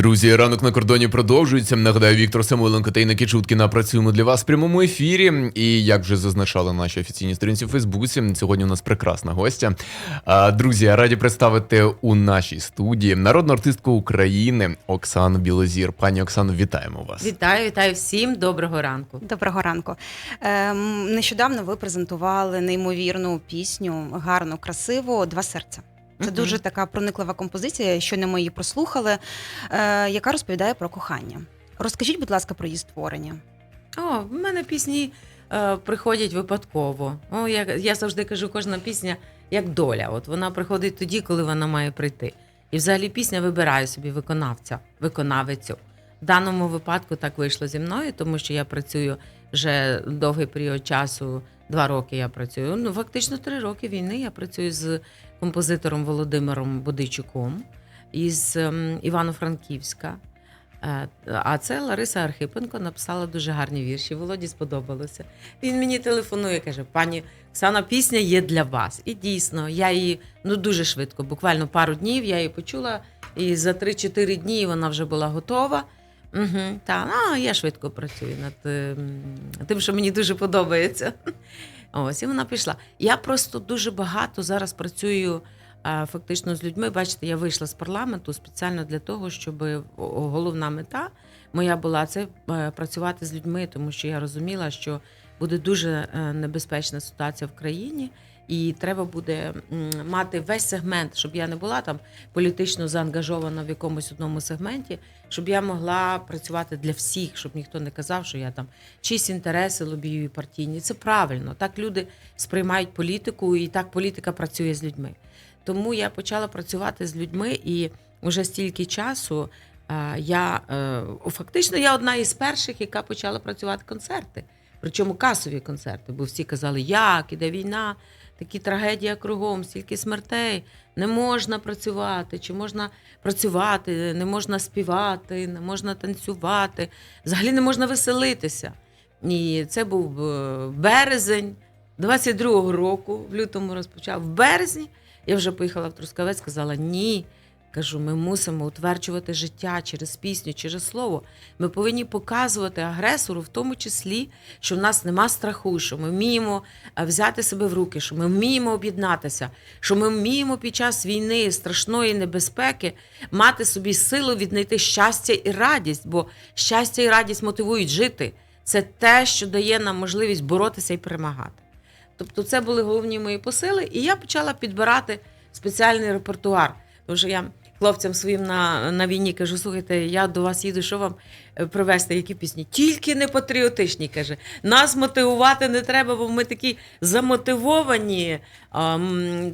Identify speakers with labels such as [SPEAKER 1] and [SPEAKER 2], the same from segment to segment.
[SPEAKER 1] Друзі, ранок на кордоні продовжується. Нагадаю, Віктор Самойленко та Інна Кічуткіна працюємо для вас в прямому ефірі. І як вже зазначали наші офіційні сторінці в Фейсбуці, сьогодні у нас прекрасна гостя. А, Друзі, раді представити у нашій студії народну артистку України Оксану Білозір. Пані Оксано, вітаємо вас.
[SPEAKER 2] Вітаю, вітаю всім. Доброго ранку.
[SPEAKER 3] Доброго ранку. Ем, нещодавно ви презентували неймовірну пісню, гарну, красиву Два серця. Це дуже така прониклива композиція, що не ми її прослухали, е, яка розповідає про кохання. Розкажіть, будь ласка, про її створення.
[SPEAKER 2] О, в мене пісні е, приходять випадково. О, я, я завжди кажу, кожна пісня як доля. От вона приходить тоді, коли вона має прийти. І взагалі пісня вибирає собі виконавця, виконавицю. В даному випадку так вийшло зі мною, тому що я працюю вже довгий період часу. Два роки я працюю. Ну, фактично три роки війни. Я працюю з композитором Володимиром Будичуком із ем, Івано-Франківська. Е, А це Лариса Архипенко написала дуже гарні вірші. Володі сподобалося. Він мені телефонує, каже: пані Оксана, пісня є для вас. І дійсно, я її ну дуже швидко, буквально пару днів я її почула, і за 3-4 дні вона вже була готова. Угу, та, а, я швидко працюю над ем, тим, що мені дуже подобається. Ось, і вона пішла. Я просто дуже багато зараз працюю фактично з людьми. Бачите, я вийшла з парламенту спеціально для того, щоб головна мета моя була це е, працювати з людьми, тому що я розуміла, що буде дуже е, небезпечна ситуація в країні. І треба буде мати весь сегмент, щоб я не була там політично заангажована в якомусь одному сегменті, щоб я могла працювати для всіх, щоб ніхто не казав, що я там чиїсь інтереси лобіюю партійні. Це правильно. Так люди сприймають політику, і так політика працює з людьми. Тому я почала працювати з людьми, і вже стільки часу я е, фактично я одна із перших, яка почала працювати концерти. Причому касові концерти, бо всі казали, як іде війна, такі трагедії кругом, стільки смертей, не можна працювати, чи можна працювати, не можна співати, не можна танцювати, взагалі не можна веселитися. І це був е, березень 22-го року, в лютому розпочав. В березні я вже поїхала в Трускавець, сказала ні. Кажу, ми мусимо утверджувати життя через пісню, через слово. Ми повинні показувати агресору, в тому числі, що в нас нема страху, що ми вміємо е, взяти себе в руки, що ми вміємо об'єднатися, що ми вміємо під час війни, страшної небезпеки мати собі силу віднайти щастя і радість, бо щастя і радість мотивують жити. Це те, що дає нам можливість боротися і перемагати. Тобто, це були головні мої посили, і я почала підбирати спеціальний репертуар. Тому що я хлопцям своїм на, на війні кажу: слухайте, я до вас їду, що вам е, привезти, які пісні? Тільки не патріотичні, каже. Нас мотивувати не треба, бо ми такі замотивовані. А,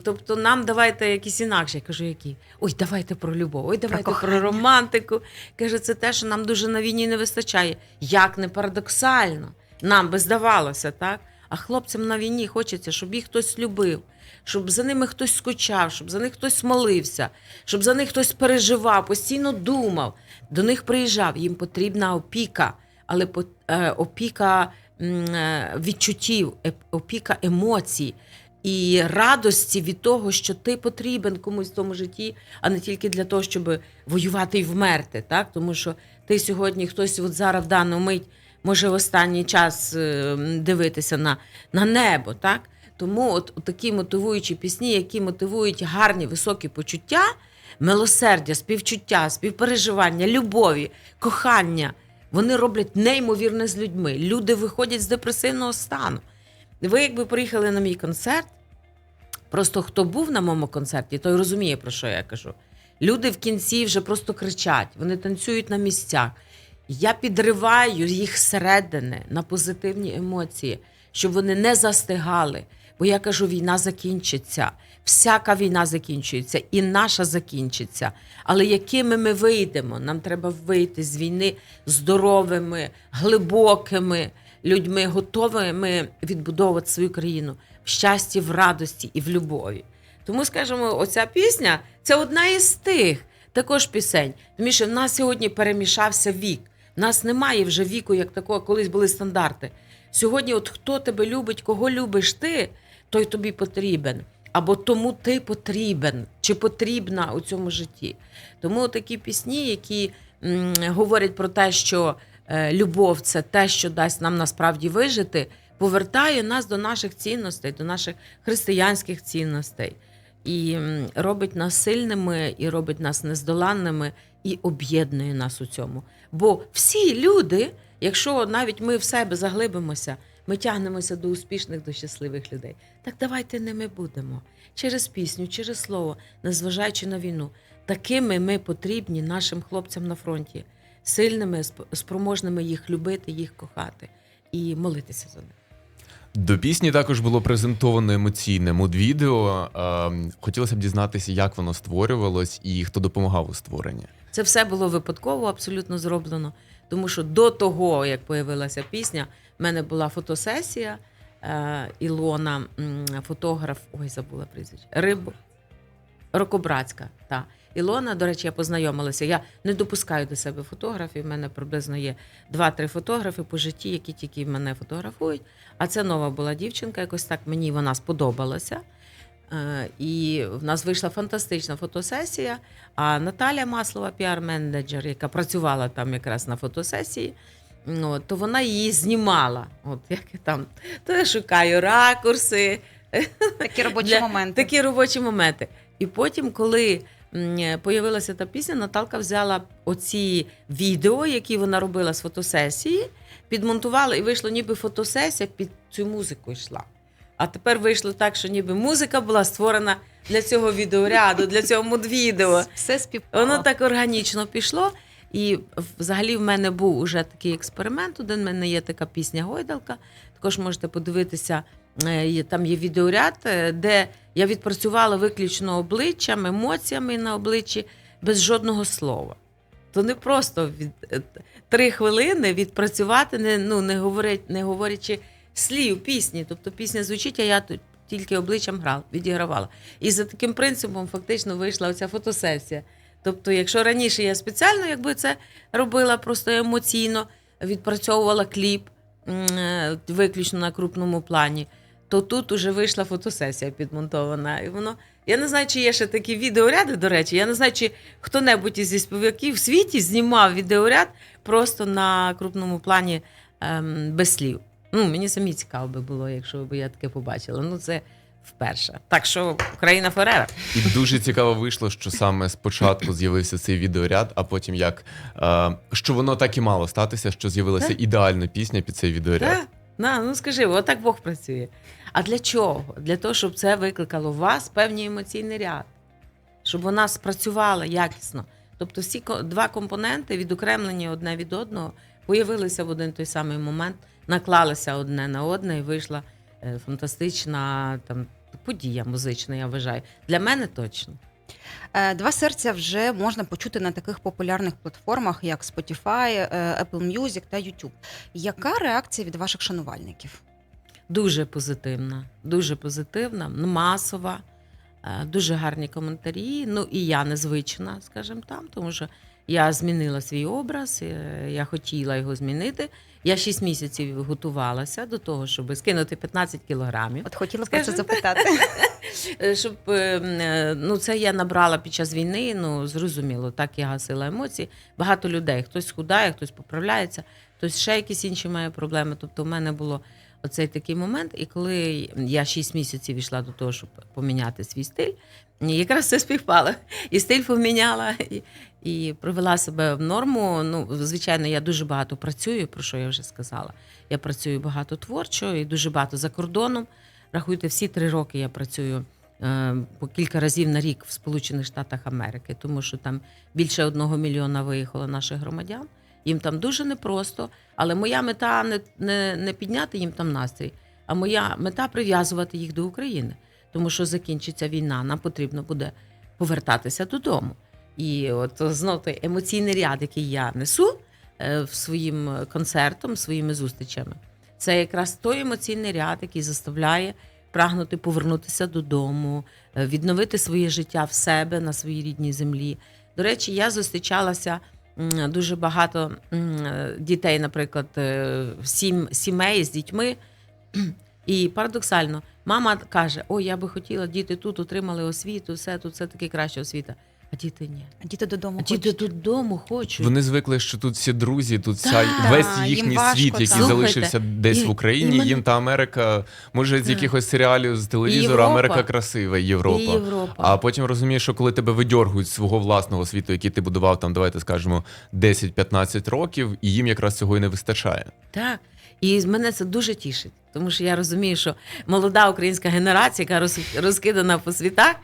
[SPEAKER 2] тобто, нам давайте якісь інакші. Я кажу, які? Ой, давайте про любов, ой, давайте про,
[SPEAKER 3] кохання.
[SPEAKER 2] романтику. Каже, це те, що нам дуже на війні не вистачає. Як не парадоксально, нам би здавалося, так? А хлопцям на війні хочеться, щоб їх хтось любив, щоб за ними хтось скучав, щоб за них хтось молився, щоб за них хтось переживав, постійно думав. До них приїжджав. Їм потрібна опіка, але е, опіка е, відчуттів, е- опіка емоцій. І радості від того, що ти потрібен комусь в тому житті, а не тільки для того, щоб воювати і вмерти. Так? Тому що ти сьогодні хтось от зараз в дану мить може в останній час е, дивитися на, на небо. Так? Тому от, от такі мотивуючі пісні, які мотивують гарні високі почуття, милосердя, співчуття, співпереживання, любові, кохання, вони роблять неймовірне з людьми. Люди виходять з депресивного стану. Ви, якби приїхали на мій концерт, просто хто був на моєму концерті, той розуміє, про що я кажу. Люди в кінці вже просто кричать, вони танцюють на місцях. Я підриваю їх зсередини на позитивні емоції, щоб вони не застигали. Бо я кажу, війна закінчиться. Всяка війна закінчується, і наша закінчиться. Але якими ми вийдемо? Нам треба вийти з війни здоровими, глибокими людьми, готовими відбудовувати свою країну в щасті, в радості і в любові. Тому, скажімо, оця пісня це одна із тих також пісень. Тому що в нас сьогодні перемішався вік. Нас немає вже віку, як такого, колись були стандарти. Сьогодні, от хто тебе любить, кого любиш ти, той тобі потрібен. Або тому ти потрібен чи потрібна у цьому житті. Тому такі пісні, які м, говорять про те, що е, любов це те, що дасть нам насправді вижити, повертає нас до наших цінностей, до наших християнських цінностей. І м, робить нас сильними, і робить нас нездоланними, і об'єднує нас у цьому. Бо всі люди, якщо навіть ми в себе заглибимося, ми тягнемося до успішних, до щасливих людей. Так давайте ними будемо через пісню, через слово, незважаючи на війну. Такими ми потрібні нашим хлопцям на фронті, сильними, сп- спроможними їх любити, їх кохати і молитися за них.
[SPEAKER 1] До пісні також було презентовано емоційне муд-відео. Е, Хотілося б дізнатися, як воно створювалось і хто допомагав у створенні.
[SPEAKER 2] Це все було випадково абсолютно зроблено. Тому що до того, як появилася пісня, в мене була фотосесія. Е, Ілона, фотограф, ой, забула прізвище. Риб Рокобратська. Та. Ілона, до речі, я познайомилася. Я не допускаю до себе фотографів. У мене приблизно є два-три фотографи по житті, які тільки мене фотографують. А це нова була дівчинка, якось так мені вона сподобалася. Е, І в нас вийшла фантастична фотосесія. А Наталя Маслова, піар-менеджер, яка працювала там якраз на фотосесії, то вона її знімала. От як я там, то я шукаю ракурси,
[SPEAKER 3] Такі робочі
[SPEAKER 2] Для-
[SPEAKER 3] моменти.
[SPEAKER 2] такі робочі моменти. І потім, коли появилася та пісня, Наталка взяла оці відео, які вона робила з фотосесії, підмонтувала і вийшло, ніби фотосесія під цю музику йшла. А тепер вийшло так, що ніби музика була створена для цього відеоряду, для цього мудвідео.
[SPEAKER 3] Все співпало.
[SPEAKER 2] Воно так органічно пішло. І взагалі в мене був уже такий експеримент. Один в мене є така пісня Гойдалка. Також можете подивитися, е, там є відеоряд, е, де я відпрацювала виключно обличчям, емоціями на обличчі без жодного слова. То не просто від е, три хвилини відпрацювати, не, ну, не, говорять, не говорячи слів пісні. Тобто пісня звучить, а я тут тільки обличчям грала, відігравала. І за таким принципом фактично вийшла оця фотосесія. Тобто, якщо раніше я спеціально якби це робила просто емоційно, відпрацьовувала кліп е, виключно на крупному плані, то тут уже вийшла фотосесія підмонтована. І воно. Я не знаю, чи є ще такі відеоряди, до речі. Я не знаю, чи хто-небудь із співаків в світі знімав відеоряд просто на крупному плані ем, без слів. Ну, мені самі цікаво би було, якщо б я таке побачила. Ну, це вперше. Так що Україна forever.
[SPEAKER 1] І дуже цікаво вийшло, що саме спочатку з'явився цей відеоряд, а потім як е, що воно так і мало статися, що з'явилася
[SPEAKER 2] Так.
[SPEAKER 1] ідеальна пісня під цей відеоряд.
[SPEAKER 2] Так, на, ну скажи, отак Бог працює. А для чого? Для того, щоб це викликало в вас певний емоційний ряд, щоб вона спрацювала якісно. Тобто всі два компоненти, відокремлені одне від одного, появилися в один той самий момент, наклалися одне на одне і вийшла е, фантастична там, подія музична, я вважаю. Для мене точно.
[SPEAKER 3] Е, Два серця вже можна почути на таких популярних платформах, як Spotify, е, Apple Music та YouTube. Яка реакція від ваших шанувальників?
[SPEAKER 2] Дуже позитивна, дуже позитивна, масова, дуже гарні коментарі. Ну і я незвична, скажімо там, тому що я змінила свій образ, е, я хотіла його змінити. Я 6 місяців готувалася до того, щоб скинути 15 кілограмів.
[SPEAKER 3] От хотіла про це запитати.
[SPEAKER 2] Е, Щоб е, ну це я набрала під час війни. Ну зрозуміло, так я гасила емоції. Багато людей, хтось худає, хтось поправляється, хтось ще якісь інші має проблеми. Тобто, в мене було оцей такий момент. І коли я 6 місяців йшла до того, щоб поміняти свій стиль, і якраз все співпало. І стиль поміняла, і, і привела себе в норму. Ну, звичайно, я дуже багато працюю, про що я вже сказала. Я працюю багато творчо і дуже багато за кордоном. Рахуйте, всі три роки я працюю е, по кілька разів на рік в Сполучених Штатах Америки, тому що там більше одного мільйона виїхало наших громадян. Їм там дуже непросто, але моя мета не, не, не підняти їм там настрій, а моя мета прив'язувати їх до України. Тому що закінчиться війна, нам потрібно буде повертатися додому. І от знов той емоційний ряд, який я несу е, в своїм концертом, своїми зустрічами, це якраз той емоційний ряд, який заставляє прагнути повернутися додому, е, відновити своє життя в себе на своїй рідній землі. До речі, я зустрічалася дуже багато е, дітей, наприклад, сім, сімей з дітьми. І парадоксально, мама каже: Ой, я би хотіла, діти тут отримали освіту, все тут все таки краща освіта. а діти ні.
[SPEAKER 3] А діти додому
[SPEAKER 2] А діти додому хочуть.
[SPEAKER 1] Вони звикли, що тут всі друзі, тут вся
[SPEAKER 2] Так,
[SPEAKER 1] весь їхній
[SPEAKER 3] важко,
[SPEAKER 1] світ,
[SPEAKER 3] так.
[SPEAKER 1] який
[SPEAKER 2] Слухайте,
[SPEAKER 1] залишився десь
[SPEAKER 2] і-
[SPEAKER 1] в Україні.
[SPEAKER 2] і
[SPEAKER 1] Їм та Америка, може, з якихось серіалів з телевізору,
[SPEAKER 2] Європа.
[SPEAKER 1] Америка красива, Європа.
[SPEAKER 2] І Європа.
[SPEAKER 1] А потім розумієш, що коли тебе видьоргують з свого власного світу, який ти будував там, давайте скажемо, 10-15 років, і їм якраз цього і не вистачає.
[SPEAKER 2] Так. І мене це дуже тішить, тому що я розумію, що молода українська генерація, яка розкидана по світах,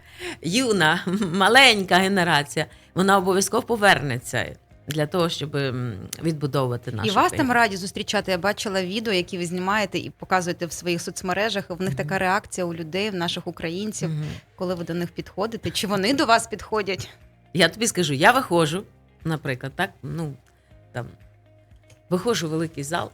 [SPEAKER 2] юна, маленька генерація, вона обов'язково повернеться для того, щоб відбудовувати нашу
[SPEAKER 3] І вас
[SPEAKER 2] країну.
[SPEAKER 3] там раді зустрічати. Я бачила відео, які ви знімаєте і показуєте в своїх соцмережах. І в них така реакція у людей, в наших українців, коли ви до них підходите. Чи вони до вас підходять?
[SPEAKER 2] Я тобі скажу, я виходжу, наприклад, так, ну там виходжу в великий зал.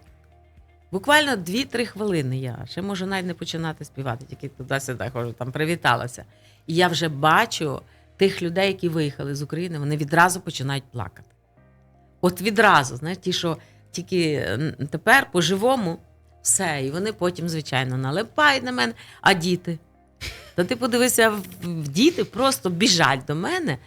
[SPEAKER 2] Буквально 2-3 хвилини я ще можу навіть не починати співати, тільки туди-сюди ходжу, там привіталася. І я вже бачу тих людей, які виїхали з України, вони відразу починають плакати. От відразу, знаєш, ті, що тільки тепер по-живому все. І вони потім, звичайно, налипають на мене, а діти. Та ти подивися, діти просто біжать до мене,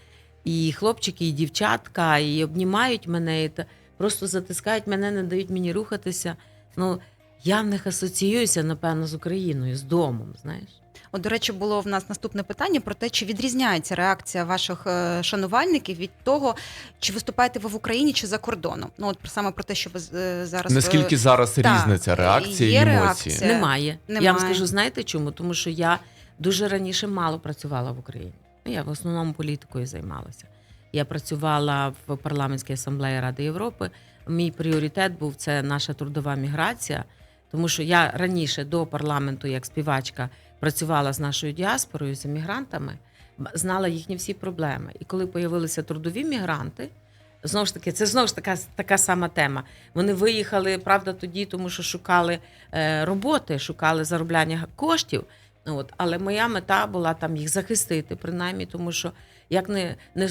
[SPEAKER 2] і хлопчики, і дівчатка, і обнімають мене, і просто затискають мене, не дають мені рухатися. Ну, я в них асоціююся, напевно, з Україною, з домом, знаєш.
[SPEAKER 3] От, до речі, було в нас наступне питання про те, чи відрізняється реакція ваших е, шанувальників від того, чи виступаєте ви в Україні чи за кордоном. Ну от саме про те, що ви е, зараз е,
[SPEAKER 1] Наскільки зараз
[SPEAKER 3] так,
[SPEAKER 1] різна ця реакція і емоції?
[SPEAKER 3] реакція.
[SPEAKER 2] Немає. Я вам скажу, знаєте чому? Тому що я дуже раніше мало працювала в Україні. Ну, Я в основному політикою займалася. Я працювала в парламентській асамблеї Ради Європи. Мій пріоритет був це наша трудова міграція, тому що я раніше до парламенту, як співачка, працювала з нашою діаспорою, з емігрантами, знала їхні всі проблеми. І коли появилися трудові мігранти, знову ж таки, це знову ж така, така сама тема. Вони виїхали, правда, тоді, тому що шукали е, роботи, шукали заробляння коштів. От, але моя мета була там їх захистити, принаймні, тому що як не, не,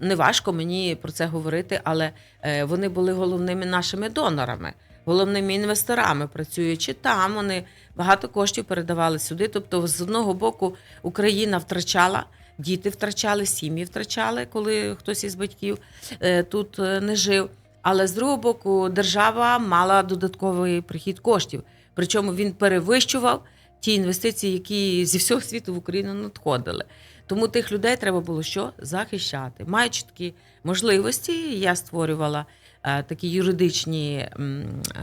[SPEAKER 2] не важко мені про це говорити, але е, вони були головними нашими донорами, головними інвесторами, працюючи там. Вони багато коштів передавали сюди. Тобто, з одного боку, Україна втрачала. Діти втрачали, сім'ї втрачали, коли хтось із батьків е, тут е, не жив. Але з другого боку, держава мала додатковий прихід коштів. Причому він перевищував ті інвестиції, які зі всього світу в Україну надходили. Тому тих людей треба було що захищати. Маючи такі можливості, я створювала е, такі юридичні е,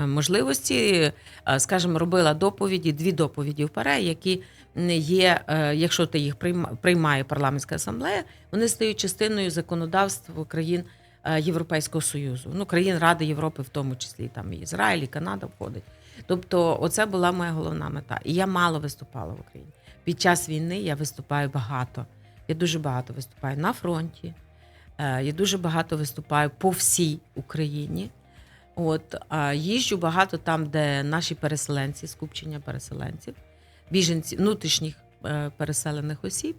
[SPEAKER 2] можливості, е, скажімо, робила доповіді, дві доповіді в ПАРЕ, які є, якщо ти їх приймає парламентська асамблея, вони стають частиною законодавства країн Європейського Союзу, ну країн Ради Європи, в тому числі там і Ізраїль, і Канада входить. Тобто, оце була моя головна мета. І я мало виступала в Україні. Під час війни я виступаю багато. Я дуже багато виступаю на фронті. е, Я дуже багато виступаю по всій Україні. От їжджу багато там, де наші переселенці, скупчення переселенців, біженців, внутрішніх е, переселених осіб.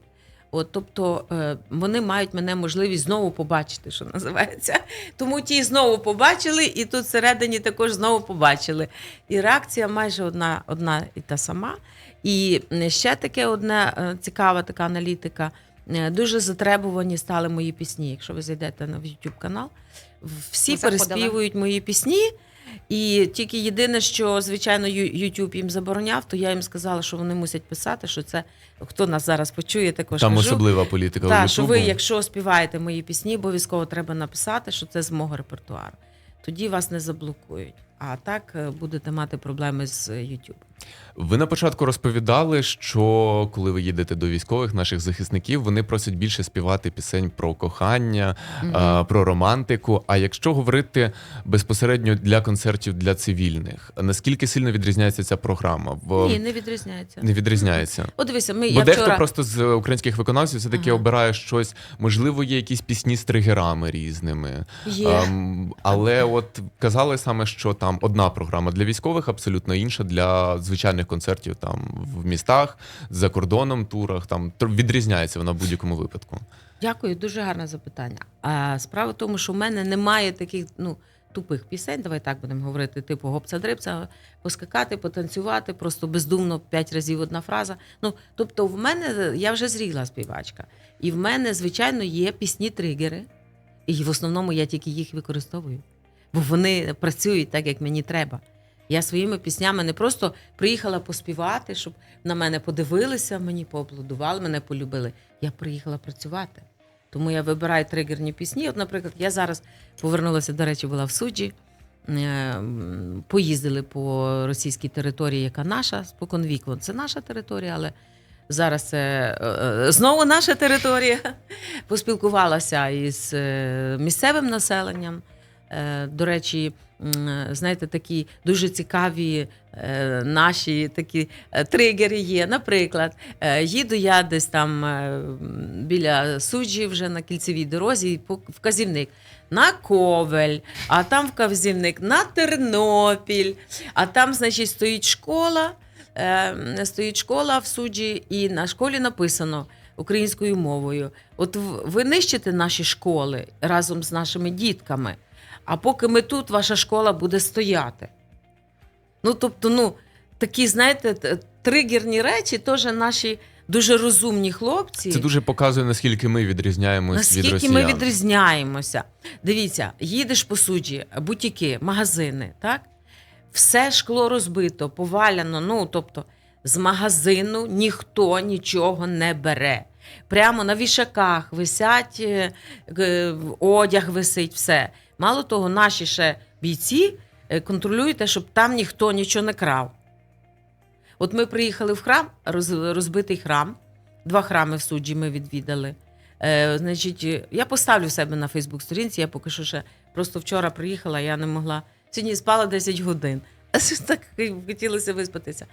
[SPEAKER 2] От, тобто е, вони мають мене можливість знову побачити, що називається. Тому ті знову побачили, і тут всередині також знову побачили. І реакція майже одна, одна і та сама. І ще таке одне е, цікава така аналітика. Е, Дуже затребувані стали мої пісні. Якщо ви зайдете на YouTube канал, всі
[SPEAKER 3] Ми
[SPEAKER 2] переспівують мої пісні. І тільки єдине, що звичайно YouTube їм забороняв, то я їм сказала, що вони мусять писати, що це хто нас зараз почує, також
[SPEAKER 1] Там
[SPEAKER 2] кажу.
[SPEAKER 1] особлива політика.
[SPEAKER 2] Так, що ви, якщо співаєте мої пісні, обов'язково треба написати, що це з мого репертуару. Тоді вас не заблокують. А так е, будете мати проблеми з е, YouTube.
[SPEAKER 1] Ви на початку розповідали, що коли ви їдете до військових наших захисників, вони просять більше співати пісень про кохання,
[SPEAKER 2] Мгм.
[SPEAKER 1] а, про романтику. А якщо говорити безпосередньо для концертів для цивільних, наскільки сильно відрізняється ця програма? В...
[SPEAKER 2] Ні, не відрізняється.
[SPEAKER 1] Не відрізняється.
[SPEAKER 2] От дивися, ми
[SPEAKER 1] Бо
[SPEAKER 2] я
[SPEAKER 1] дехто
[SPEAKER 2] вчора...
[SPEAKER 1] просто з українських виконавців все-таки
[SPEAKER 2] Ага.
[SPEAKER 1] обирає щось, можливо, є якісь пісні з тригерами різними.
[SPEAKER 2] Є.
[SPEAKER 1] Ем, але от казали саме, що там одна програма для військових, абсолютно інша для звичайних концертів там в містах, за кордоном, турах. Там відрізняється вона в будь-якому випадку.
[SPEAKER 2] Дякую, дуже гарне запитання. А справа в тому, що в мене немає таких, ну тупих пісень, давай так будемо говорити, типу гопца-дрипця, поскакати, потанцювати, просто бездумно п'ять разів одна фраза. Ну, тобто, в мене я вже зріла співачка. І в мене, звичайно, є пісні-тригери. І в основному я тільки їх використовую. Бо вони працюють так, як мені треба. Я своїми піснями не просто приїхала поспівати, щоб на мене подивилися, мені поаплодували, мене полюбили. Я приїхала працювати. Тому я вибираю тригерні пісні. От, наприклад, я зараз повернулася, до речі, була в суджі. Е, Поїздили по російській території, яка наша споконвіку. Це наша територія, але зараз це е, е, знову наша територія. Поспілкувалася із місцевим населенням. До речі, знаєте, такі дуже цікаві е, наші такі е, тригери є. Наприклад, е, їду я десь там е, біля суджі вже на кільцевій дорозі, і вказівник на Ковель, а там вказівник на Тернопіль, а там, значить, стоїть школа. е, Стоїть школа в суджі, і на школі написано українською мовою: от ви нищите наші школи разом з нашими дітками, а поки ми тут, ваша школа буде стояти. Ну, тобто, ну, такі, знаєте, тригерні речі теж наші дуже розумні хлопці.
[SPEAKER 1] Це дуже показує, наскільки ми відрізняємось від
[SPEAKER 2] Наскільки
[SPEAKER 1] росіян.
[SPEAKER 2] ми відрізняємося? Дивіться, їдеш по суджі, бутіки, магазини, так? Все шкло розбито, поваляно. Ну, тобто, з магазину ніхто нічого не бере. Прямо на вішаках висять, е, е, одяг висить, все. Мало того, наші ще бійці е, контролюють те, щоб там ніхто нічого не крав. От ми приїхали в храм, роз- розбитий храм. Два храми в суджі ми відвідали. Е, значить, я поставлю себе на Фейсбук сторінці. Я поки що ще просто вчора приїхала, я не могла. Сьогодні спала 10 годин. Так хотілося виспатися.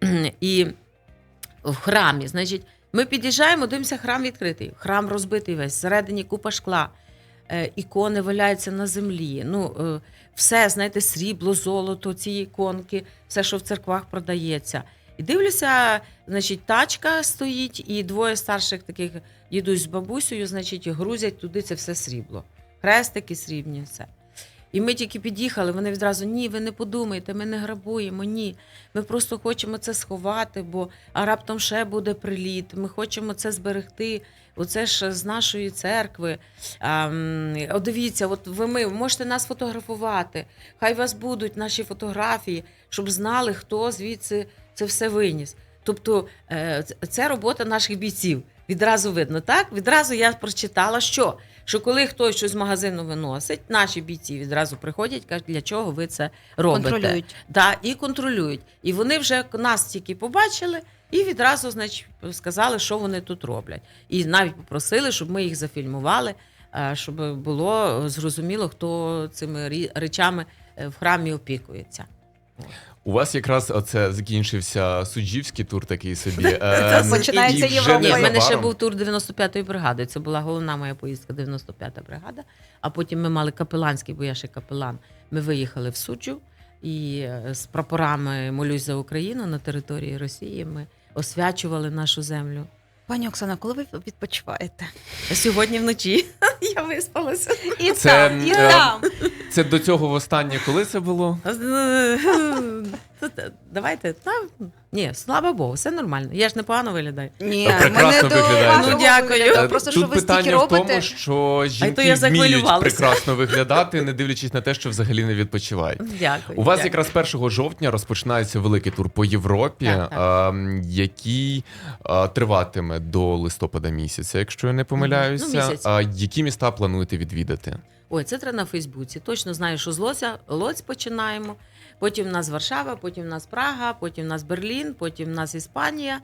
[SPEAKER 2] І в храмі, значить, ми під'їжджаємо, дивимося, храм відкритий. Храм розбитий весь, всередині купа шкла. Е, ікони валяються на землі. Ну, е, все, знаєте, срібло, золото, ці іконки, все, що в церквах продається. І дивлюся, значить, тачка стоїть, і двоє старших таких дідусь з бабусею, значить, грузять туди це все срібло. Хрестики срібні, все. І ми тільки під'їхали, вони відразу ні, ви не подумайте, ми не грабуємо, ні. Ми просто хочемо це сховати, бо а раптом ще буде приліт. Ми хочемо це зберегти. Оце ж з нашої церкви. А, о, дивіться, от ви ми можете нас фотографувати. Хай вас будуть наші фотографії, щоб знали, хто звідси це все виніс. Тобто е, це робота наших бійців. Відразу видно, так? Відразу я прочитала, що? Що коли хтось щось з магазину виносить, наші бійці відразу приходять, кажуть, для чого ви це робите.
[SPEAKER 3] Контролюють.
[SPEAKER 2] Да, і контролюють. І вони вже нас тільки побачили і відразу, значить, сказали, що вони тут роблять. І навіть попросили, щоб ми їх зафільмували, е, щоб було зрозуміло, хто цими речами е, в храмі опікується.
[SPEAKER 1] У вас якраз оце закінчився суджівський тур такий собі. Ем,
[SPEAKER 3] починається
[SPEAKER 1] і вже
[SPEAKER 3] Європа.
[SPEAKER 2] Ні, в мене ще
[SPEAKER 1] незабаром-
[SPEAKER 2] був тур 95-ї бригади. Це була головна моя поїздка 95-та бригада. А потім ми мали капеланський, бо я ще капелан. Ми виїхали в суджу і е, з прапорами Молюсь за Україну на території Росії. Ми освячували нашу землю.
[SPEAKER 3] Пані Оксана, коли ви відпочиваєте?
[SPEAKER 2] Сьогодні вночі я виспалася.
[SPEAKER 3] І
[SPEAKER 1] Це,
[SPEAKER 3] там, і
[SPEAKER 1] е,
[SPEAKER 3] там.
[SPEAKER 1] Це до цього востаннє, коли це було?
[SPEAKER 2] Давайте. Та, ні, слава Богу, все нормально. Я ж непогано виглядаю.
[SPEAKER 3] Ні,
[SPEAKER 1] Та прекрасно
[SPEAKER 3] мене
[SPEAKER 1] виглядаєте.
[SPEAKER 2] Ну, дякую.
[SPEAKER 3] вигляду.
[SPEAKER 1] Е,
[SPEAKER 3] Просто
[SPEAKER 1] Тут
[SPEAKER 3] що ви стільки
[SPEAKER 1] питання в
[SPEAKER 3] робите.
[SPEAKER 1] тому, що
[SPEAKER 2] то я
[SPEAKER 1] жінки вміють
[SPEAKER 2] захвилювалася.
[SPEAKER 1] прекрасно виглядати, не дивлячись на те, що взагалі не відпочивають.
[SPEAKER 2] Дякую.
[SPEAKER 1] У вас
[SPEAKER 2] дякую.
[SPEAKER 1] якраз 1 жовтня розпочинається великий тур по Європі,
[SPEAKER 2] Так, так.
[SPEAKER 1] а, який а, триватиме до листопада місяця, якщо я не помиляюся.
[SPEAKER 2] Ну, місяць.
[SPEAKER 1] а, які міста плануєте відвідати?
[SPEAKER 2] Ой, це треба на Фейсбуці. Точно знаю, що з Лоця, Лоць починаємо. Потім в нас Варшава, потім в нас Прага, потім в нас Берлін, потім в нас Іспанія,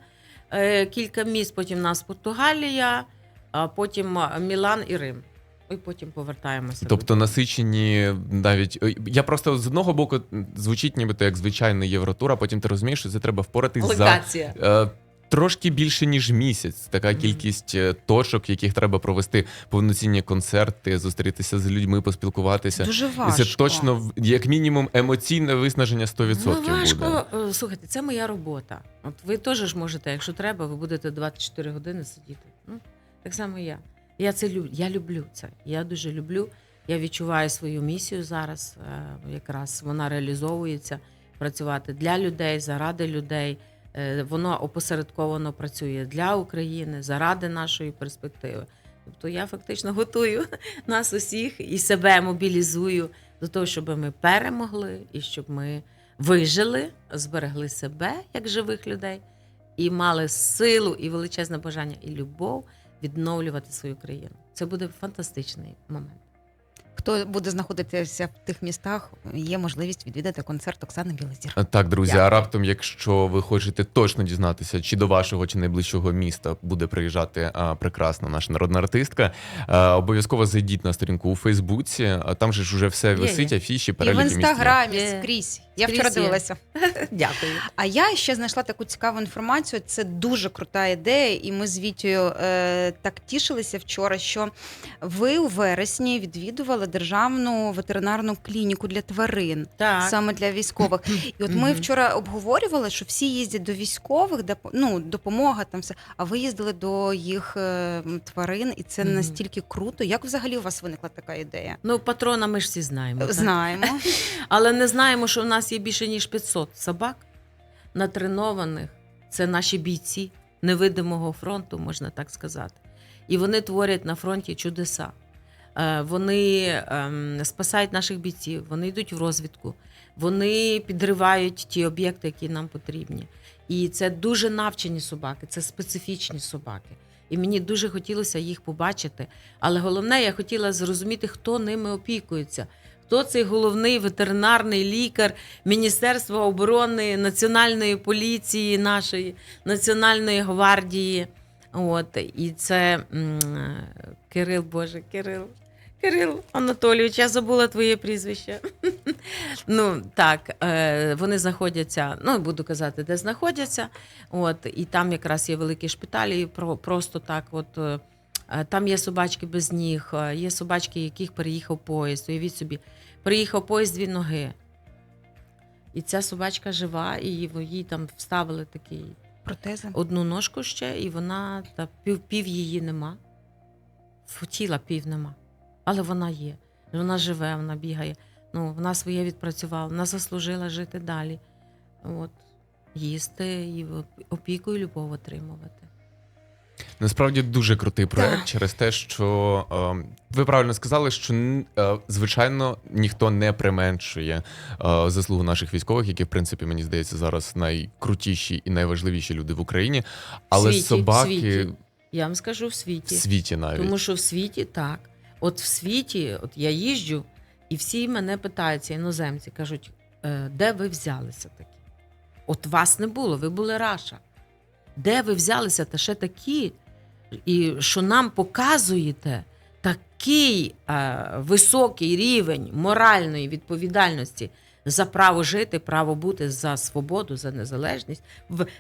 [SPEAKER 2] е, кілька міст, потім в нас Португалія, а потім Мілан і Рим. І потім повертаємося.
[SPEAKER 1] Тобто насичені навіть я просто з одного боку звучить нібито як звичайний євротур, а потім ти розумієш, що це треба впоратись за
[SPEAKER 2] Локація.
[SPEAKER 1] е, трошки більше ніж місяць. Така кількість е, точок, в яких треба провести повноцінні концерти, зустрітися з людьми, поспілкуватися.
[SPEAKER 3] Дуже
[SPEAKER 1] І
[SPEAKER 3] важко.
[SPEAKER 1] це точно як мінімум емоційне виснаження 100%
[SPEAKER 2] Ну, важко.
[SPEAKER 1] буде.
[SPEAKER 2] Е, Слухайте, це моя робота. От ви теж ж можете, якщо треба, ви будете 24 години сидіти. Ну, так само я. Я це люблю. Я люблю це. Я дуже люблю Я відчуваю свою місію зараз. е, Якраз вона реалізовується працювати для людей, заради людей. Е, Воно опосередковано працює для України, заради нашої перспективи. Тобто я фактично готую нас усіх і себе мобілізую до того, щоб ми перемогли і щоб ми вижили, зберегли себе як живих людей і мали силу і величезне бажання і любов відновлювати свою країну. Це буде фантастичний момент.
[SPEAKER 3] Хто буде знаходитися в тих містах, є можливість відвідати концерт Оксани Білозір.
[SPEAKER 1] Так, друзі,
[SPEAKER 3] Дякую.
[SPEAKER 1] а раптом, якщо ви хочете точно дізнатися, чи до вашого чи найближчого міста буде приїжджати а, прекрасна наша народна артистка, а, обов'язково зайдіть на сторінку у Фейсбуці. А там же ж уже все висить,
[SPEAKER 2] є.
[SPEAKER 1] афіші,
[SPEAKER 3] І в
[SPEAKER 1] переліки місць.
[SPEAKER 3] інстаграмі скрізь. Я вчора дивилася.
[SPEAKER 2] Дякую.
[SPEAKER 3] А я ще знайшла таку цікаву інформацію. Це дуже крута ідея, і ми з Вітєю е, так тішилися вчора, що ви у вересні відвідували державну ветеринарну клініку для тварин.
[SPEAKER 2] Так.
[SPEAKER 3] Саме для військових, і от ми
[SPEAKER 2] Мгм.
[SPEAKER 3] вчора обговорювали, що всі їздять до військових, де ну допомога там все. А ви їздили до їх е, тварин, і це
[SPEAKER 2] Мгм.
[SPEAKER 3] настільки круто. Як взагалі у вас виникла така ідея?
[SPEAKER 2] Ну, патрона ми ж всі знаємо. так?
[SPEAKER 3] Знаємо.
[SPEAKER 2] Але не знаємо, що в нас є більше ніж 500 собак натренованих. Це наші бійці невидимого фронту, можна так сказати. І вони творять на фронті чудеса. Е, Вони ем, спасають наших бійців, вони йдуть в розвідку, вони підривають ті об'єкти, які нам потрібні. І це дуже навчені собаки, це специфічні собаки. І мені дуже хотілося їх побачити. Але головне, я хотіла зрозуміти, хто ними опікується. Хто цей головний ветеринарний лікар Міністерства оборони, Національної поліції нашої, Національної гвардії. От, і це Кирил, Боже, Кирил. Кирил Анатолійович, я забула твоє прізвище. ну так, е, вони знаходяться, ну буду казати, де знаходяться. От, і там якраз є великі шпиталі, і про, просто так, от. Е, Там є собачки без ніг, е, є собачки, яких переїхав поїзд. Уявіть собі, приїхав поїзд дві ноги. І ця собачка жива, і їй там вставили такий
[SPEAKER 3] Протези.
[SPEAKER 2] одну ножку ще, і вона та пів, пів її нема. Тіла пів нема. Але вона є. Вона живе, вона бігає. Ну, вона своє відпрацювала, вона заслужила жити далі. От, їсти і опіку і любов отримувати.
[SPEAKER 1] Насправді дуже крутий проект
[SPEAKER 3] Так.
[SPEAKER 1] через те, що е, ви правильно сказали, що е, звичайно ніхто не применшує е, заслугу наших військових, які в принципі мені здається зараз найкрутіші і найважливіші люди в Україні. Але
[SPEAKER 2] В світі, в
[SPEAKER 1] собаки
[SPEAKER 2] світі. Я вам скажу в
[SPEAKER 1] в
[SPEAKER 2] світі.
[SPEAKER 1] світі навіть
[SPEAKER 2] Тому що в світі так. От в світі, от я їжджу, і всі мене питаються, іноземці, кажуть, «Е, де ви взялися такі? От вас не було, ви були Раша. Де ви взялися та ще такі, і що нам показуєте такий е, високий рівень моральної відповідальності за право жити, право бути за свободу, за незалежність,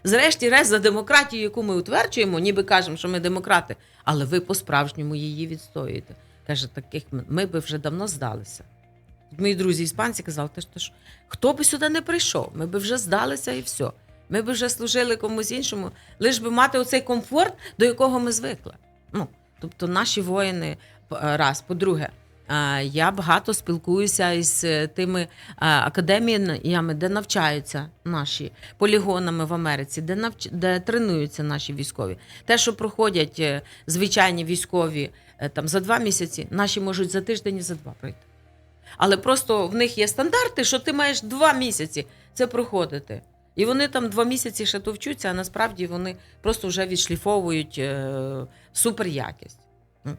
[SPEAKER 2] зрешті-решт за демократію, яку ми утверджуємо, ніби кажемо, що ми демократи, але ви по-справжньому її відстоюєте. Каже, таких ми, би вже давно здалися. Мої друзі іспанці казали, ж, хто би сюди не прийшов, ми би вже здалися і все. Ми би вже служили комусь іншому, лиш би мати оцей комфорт, до якого ми звикли. Ну, тобто наші воїни, раз, по-друге, е, я багато спілкуюся із е, тими е, академіями, де навчаються наші полігонами в Америці, де навч... де тренуються наші військові. Те, що проходять е, звичайні військові е, там за два місяці, наші можуть за тиждень і за два пройти. Але просто в них є стандарти, що ти маєш два місяці це проходити. І вони там два місяці ще то вчуться, а насправді вони просто вже відшліфовують е, суперякість.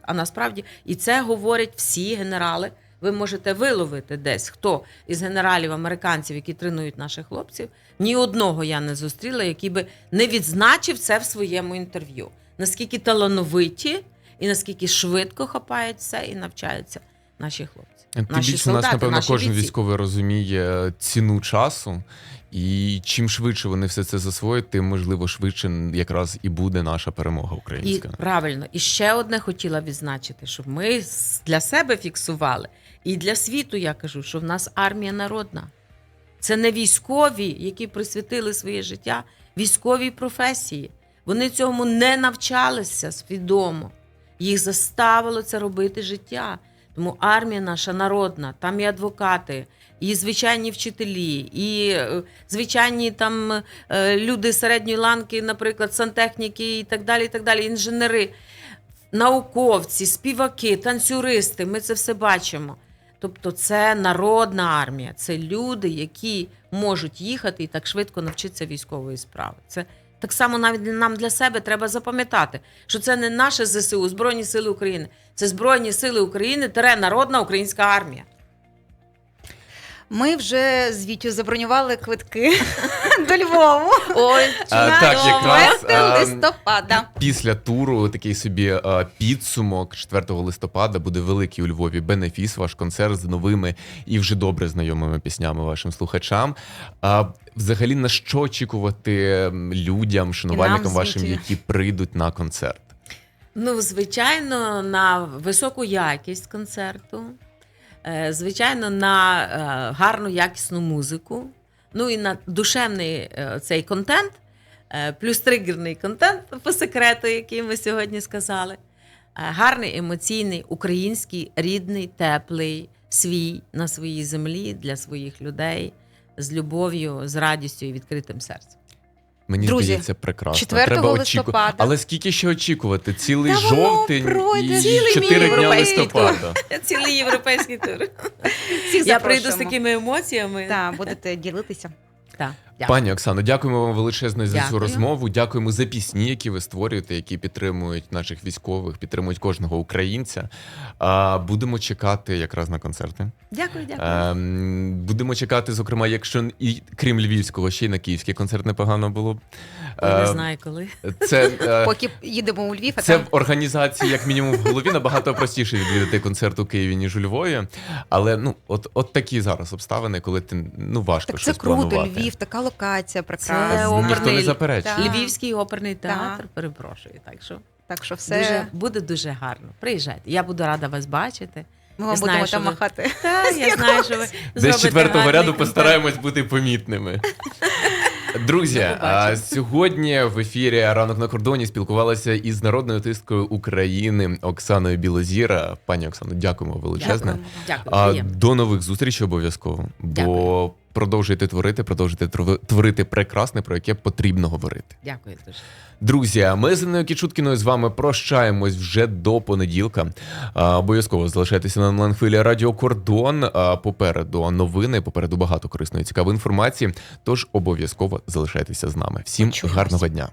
[SPEAKER 2] А насправді, і це говорять всі генерали. Ви можете виловити десь, хто із генералів американців, які тренують наших хлопців, ні одного я не зустріла, який би не відзначив це в своєму інтерв'ю. Наскільки талановиті і наскільки швидко хапають все і навчаються наші хлопці.
[SPEAKER 1] Тим
[SPEAKER 2] наші
[SPEAKER 1] більше у нас, напевно,
[SPEAKER 2] наші
[SPEAKER 1] кожен
[SPEAKER 2] бійці.
[SPEAKER 1] військовий розуміє ціну часу, і чим швидше вони все це засвоять, тим можливо швидше якраз і буде наша перемога
[SPEAKER 2] І
[SPEAKER 1] українська.
[SPEAKER 2] правильно, і ще одне хотіла відзначити, щоб ми для себе фіксували, і для світу я кажу, що в нас армія народна. Це не військові, які присвятили своє життя військовій професії. Вони цьому не навчалися свідомо. Їх заставило це робити життя. Тому армія наша народна, там і адвокати, і звичайні вчителі, і е, звичайні там е, люди середньої ланки, наприклад, сантехніки і так далі, і так далі, інженери, науковці, співаки, танцюристи. Ми це все бачимо. Тобто, це народна армія, це люди, які можуть їхати і так швидко навчитися військової справи. Це так само навіть нам для себе треба запам'ятати, що це не наше ЗСУ, Збройні Сили України, це Збройні Сили України, тере народна українська армія.
[SPEAKER 3] Ми вже з Вітю забронювали квитки до Львову.
[SPEAKER 2] Ой,
[SPEAKER 1] А, так, якраз,
[SPEAKER 3] 4
[SPEAKER 1] а,
[SPEAKER 3] листопада.
[SPEAKER 1] Після туру такий собі е, підсумок 4 листопада буде великий у Львові бенефіс, ваш концерт з новими і вже добре знайомими піснями вашим слухачам. А взагалі на що очікувати людям, шанувальникам вашим, які прийдуть на концерт?
[SPEAKER 2] Ну, звичайно, на високу якість концерту, звичайно, на е, гарну якісну музику, ну і на душевний е, цей контент, е, плюс тригерний контент по секрету, який ми сьогодні сказали. Е, Гарний, емоційний, український, рідний, теплий, свій на своїй землі для своїх людей з любов'ю, з радістю і відкритим серцем.
[SPEAKER 1] Мені
[SPEAKER 3] Друзі,
[SPEAKER 1] здається, прекрасно.
[SPEAKER 3] 4
[SPEAKER 1] Треба очіку-
[SPEAKER 3] листопада.
[SPEAKER 1] Але скільки ще очікувати? Цілий
[SPEAKER 3] Та воно
[SPEAKER 1] жовтень
[SPEAKER 3] пройде
[SPEAKER 1] і
[SPEAKER 3] цілий
[SPEAKER 1] 4 дня
[SPEAKER 2] європейський
[SPEAKER 1] листопада.
[SPEAKER 2] Цілий європейський тур.
[SPEAKER 3] Всіх
[SPEAKER 2] Я прийду з такими емоціями.
[SPEAKER 3] Так, будете ділитися.
[SPEAKER 2] Так.
[SPEAKER 1] Пані Оксано, дякуємо вам величезно за цю розмову. Дякуємо за пісні, які ви створюєте, які підтримують наших військових, підтримують кожного українця. А, будемо чекати якраз на концерти.
[SPEAKER 2] Дякую, дякую.
[SPEAKER 1] Ем, будемо чекати, зокрема, якщо і крім львівського, ще й на київський концерт непогано було б.
[SPEAKER 2] Я не
[SPEAKER 1] Е,
[SPEAKER 2] знаю коли.
[SPEAKER 1] Це, е,
[SPEAKER 3] Поки їдемо у Львів, а
[SPEAKER 1] це
[SPEAKER 3] там
[SPEAKER 1] в організації, як мінімум, в голові набагато простіше відвідати концерт у Києві, ніж у Львові. Але ну, от, от такі зараз обставини, коли ти ну важко
[SPEAKER 3] так це
[SPEAKER 1] щось
[SPEAKER 3] круто.
[SPEAKER 1] планувати.
[SPEAKER 3] Львів, така локація
[SPEAKER 2] Це
[SPEAKER 3] прекрасна.
[SPEAKER 2] оперний-
[SPEAKER 1] Ніхто не заперечує.
[SPEAKER 3] Так.
[SPEAKER 2] Львівський оперний
[SPEAKER 3] Так.
[SPEAKER 2] театр, перепрошую. Так що
[SPEAKER 3] Так що все
[SPEAKER 2] дуже, буде дуже гарно. Приїжджайте. Я буду рада вас бачити.
[SPEAKER 3] ми вам будемо там махати.
[SPEAKER 2] Так, я знаю, що ви
[SPEAKER 1] Десь
[SPEAKER 2] зробите
[SPEAKER 1] четвертого
[SPEAKER 2] гарний
[SPEAKER 1] ряду
[SPEAKER 2] концерт.
[SPEAKER 1] постараємось бути помітними. Друзі, а, сьогодні в ефірі ранок на кордоні спілкувалася із народною артисткою України Оксаною Білозіра. Пані Оксано, дякуємо величезне.
[SPEAKER 2] Дякую.
[SPEAKER 1] А,
[SPEAKER 2] приємно.
[SPEAKER 1] до нових зустрічей обов'язково. Бо
[SPEAKER 2] Дякую.
[SPEAKER 1] Продовжуйте творити, продовжуйте творити прекрасне, про яке потрібно говорити.
[SPEAKER 2] Дякую дуже.
[SPEAKER 1] Друзі, ми з Інною Кічуткіною з вами прощаємось вже до понеділка. Обов'язково залишайтеся на онлайн-хвилі Радіо Кордон. Попереду новини, попереду багато корисної цікавої інформації. Тож обов'язково залишайтеся з нами. Всім
[SPEAKER 3] Почуємось.
[SPEAKER 1] гарного дня.